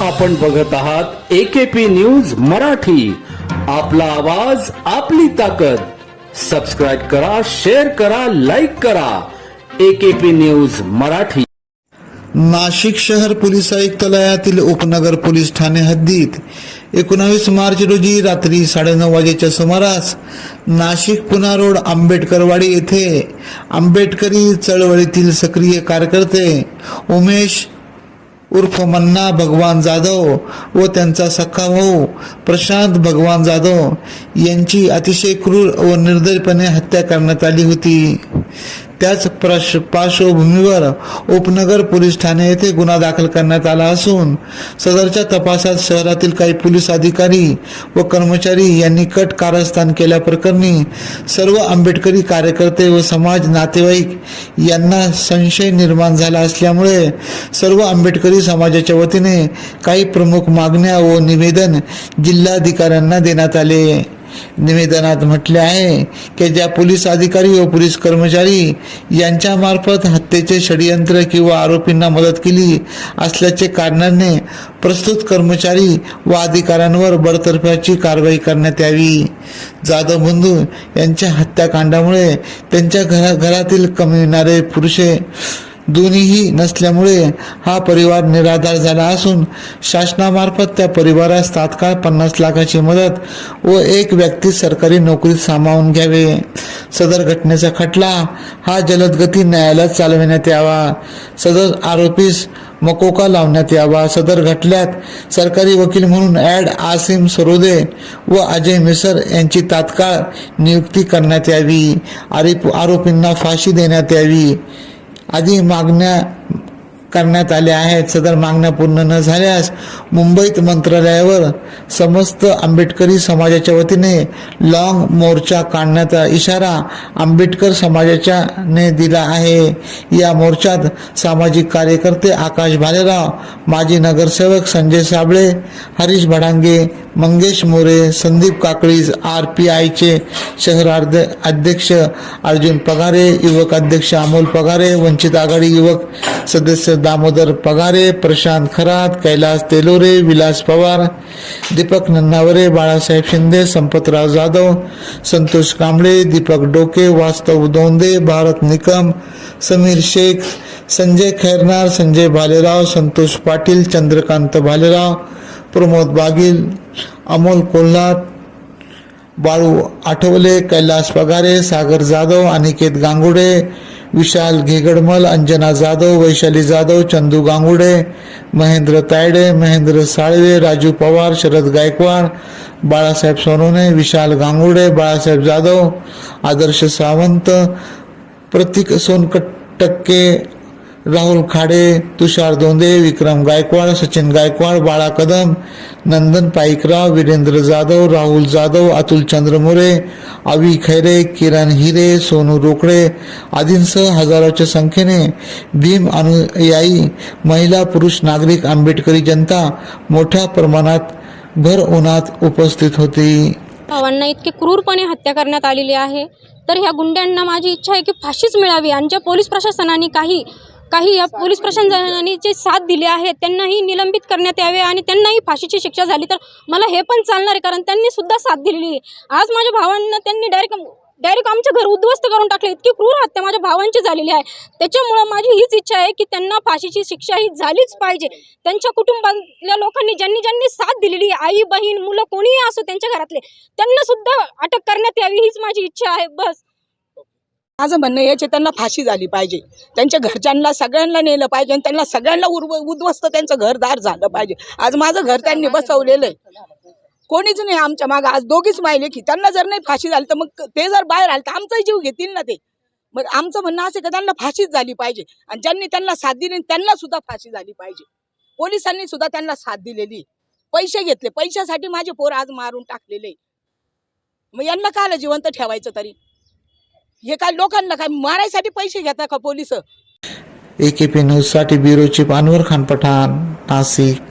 आपण बघत आहात एकेपी न्यूज मराठी. आपला आवाज आपली ताकद. सबस्क्राईब करा शेअर करा लाईक करा. AKP news Marathi. नाशिक शहर पोलीस आयुक्तालयातील उपनगर पोलीस ठाणे हद्दीत एकोणावीस मार्च रोजी रात्री साडेनऊ वाजेच्या सुमारास नाशिक पुणा रोड आंबेडकरवाडी येथे आंबेडकरी चळवळीतील सक्रिय कार्यकर्ते उमेश उर्फ मन्ना भगवान जाधव व त्यांचा सख्खा भाऊ प्रशांत भगवान जाधव यांची अतिशय क्रूर व निर्दयपणे हत्या करण्यात आली होती. त्याच प्रश पार्श्वभूमीवर उपनगर पोलीस ठाणे येथे गुन्हा दाखल करण्यात आला असून सदरच्या तपासात शहरातील काही पोलीस अधिकारी व कर्मचारी यांनी कट कारस्थान केल्याप्रकरणी सर्व आंबेडकरी कार्यकर्ते व समाज नातेवाईक यांना संशय निर्माण झाला असल्यामुळे सर्व आंबेडकरी समाजाच्या वतीने काही प्रमुख मागण्या व निवेदन जिल्हाधिकाऱ्यांना देण्यात आले. निवेदनात म्हटले आहे की ज्या पोलीस अधिकारी व पोलीस कर्मचारी यांच्यामार्फत हत्येचे षडयंत्र किंवा आरोपींना मदत केली असल्याचे कारणाने प्रस्तुत कर्मचारी व अधिकाऱ्यांवर बडतर्फाची कारवाई करण्यात यावी. जाधव बंधू यांच्या हत्याकांडामुळे त्यांच्या घरा घरातील कमी पुरुषे दोन्हीही नसल्यामुळे हा परिवार निराधार झाला असून शासनामार्फत त्या परिवारास तात्काळ पन्नास लाखाची मदत व एक व्यक्ती सरकारी नोकरीत सामावून घ्यावे. सदर घटनेचा खटला हा जलदगती न्यायालयात चालविण्यात यावा. सदर आरोपीस मकोका लावण्यात यावा. सदर घटल्यात सरकारी वकील म्हणून ॲड आसिम सरोदे व अजय मिसर यांची तात्काळ नियुक्ती करण्यात यावी. आरोप आरोपींना फाशी देण्यात यावी. आदी मागण्या करण्यात आल्या आहेत. सदर मागण्या पूर्ण न झाल्यास मुंबईत मंत्रालयावर समस्त आंबेडकरी समाजाच्या वतीने लॉंग मोर्चा काढण्याचा इशारा आंबेडकर समाजाच्या ने दिला आहे. या मोर्चात सामाजिक कार्यकर्ते आकाश भालेराव माजी नगरसेवक संजय साबळे हरीश भडांगे मंगेश मोरे संदीप काकळीज आर पी आयचे शहरार्ध अध्यक्ष अर्जुन पगारे युवक अध्यक्ष अमोल पगारे वंचित आघाडी युवक सदस्य दामोदर पगारे प्रशांत खरात कैलास तेलोरे विलास पवार दीपक नन्नावरे बाळासाहेब शिंदे संपतराव जाधव संतोष कांबळे दीपक डोके वास्तव दोंदे भारत निकम समीर शेख संजय खैरनार संजय भालेराव संतोष पाटील चंद्रकांत भालेराव प्रमोद बागील अमोल कोल्हाट बाळू आठवले कैलास पगारे सागर जाधव अनिकेत गांगुडे विशाल घेगडमल अंजना जाधव वैशाली जाधव चंदू गांगुडे महेंद्र तायडे महेंद्र साळवे राजू पवार शरद गायकवाड बाळासाहेब सोनवणे विशाल गांगुडे बाळासाहेब जाधव आदर्श सावंत प्रतीक सोनकटक्के राहुल खाडे तुषार दोंदे विक्रम गायकवाड सचिन गायकवाड बाळा कदम नंदन पाईकराव वीरेंद्र जाधव राहुल जाधव अतुल चंद्रमुरे अवी खैरे किरण हिरे सोनू रोकडे आदींसह हजारोच्या संख्येने भीम अनुयायी महिला पुरुष नागरिक आंबेडकरी जनता मोठ्या प्रमाणात भर उन्हात उपस्थित होती. भावांना इतके क्रूरपणे हत्या करण्यात आलेली आहे. तर ह्या गुंड्यांना माझी इच्छा आहे की फाशीच मिळावी. आणि ज्या पोलीस प्रशासनाने काही काही या पोलीस प्रशासनाने जे साथ दिली आहे त्यांनाही निलंबित करण्यात यावे आणि त्यांनाही फाशीची शिक्षा झाली. तर मला हे पण चालणार आहे कारण त्यांनी सुद्धा साथ दिलेली आहे. आज माझ्या भावांना त्यांनी डायरेक्ट डायरेक्ट आमचं घर उद्ध्वस्त करून टाकले. इतकी क्रूर हत्या माझ्या भावांची झालेली आहे. त्याच्यामुळं माझी हीच इच्छा आहे की त्यांना फाशीची शिक्षा ही झालीच पाहिजे. त्यांच्या कुटुंबातल्या लोकांनी ज्यांनी ज्यांनी साथ दिलेली आई बहीण मुलं कोणीही असो त्यांच्या घरातले त्यांना सुद्धा अटक करण्यात यावी हीच माझी इच्छा आहे. बस. माझं म्हणणं याचे त्यांना फाशी झाली पाहिजे. त्यांच्या घरच्यांना सगळ्यांना नेलं पाहिजे आणि त्यांना सगळ्यांना उर्व उद्ध्वस्त त्यांचं घरदार झालं पाहिजे. आज माझं घर त्यांनी बसवलेलं आहे. कोणीच नाही आमच्या मागं. आज दोघीच माहिले की त्यांना जर नाही फाशी झाली तर मग ते जर बाहेर आले तर आमचाही जीव घेतील ना ते. मग आमचं म्हणणं असं का त्यांना फाशीच झाली पाहिजे. आणि ज्यांनी त्यांना साथ दिली त्यांना सुद्धा फाशी झाली पाहिजे. पोलिसांनी सुद्धा त्यांना साथ दिलेली पैसे घेतले. पैशासाठी माझे पोर आज मारून टाकलेले मग यांना काय आलं जिवंत ठेवायचं तरी? हे काय लोकांना काय मारायसाठी पैसे घेता का पोलीस? ए के पी न्यूजसाठी ब्युरो चीफ अनवर खान पठाण नाशिक.